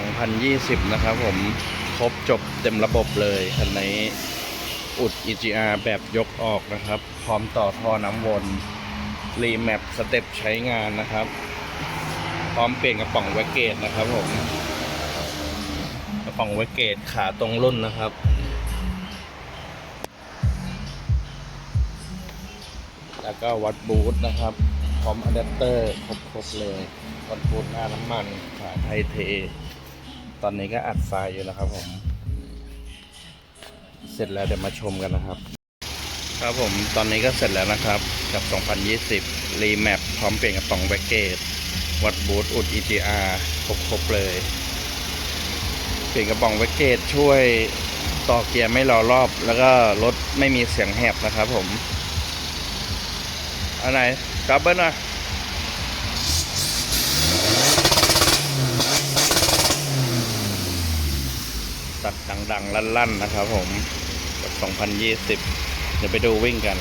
2020 นะครับผมครบจบเต็มระบบเลยคันนี้อุด EGR แบบยกออกนะครับ พร้อมต่อท่อน้ำวน รีแมปสเต็ปใช้งานนะครับ พร้อมเปลี่ยนกระป๋องแวกเกตนะครับผมกระป๋องแวกเกตขาตรงรุ่นนะครับแล้วก็วัดบูทนะครับ พร้อมอะแดปเตอร์ครบๆเลยวัดบูทหน้าน้ำมันขาไทยเท ตอนนี้ก็อัดไฟล์อยู่นะครับผม เสร็จแล้วเดี๋ยวมาชมกันนะครับ ครับผมตอนนี้ก็เสร็จแล้วนะครับ กับ 2020 รีแมปพร้อมเปลี่ยนกระป๋องแบกเกตวัดบูทอุด EGR ครบๆเลย เปลี่ยนกระป๋องแบกเกตช่วยต่อเกียร์ไม่รอรอบ แล้วก็รถไม่มีเสียงแหบนะครับผม อันไหนดับเบิลนะ ตัดดังๆ ลั่นๆ นะครับผม 2020 เดี๋ยวไปดูวิ่งกัน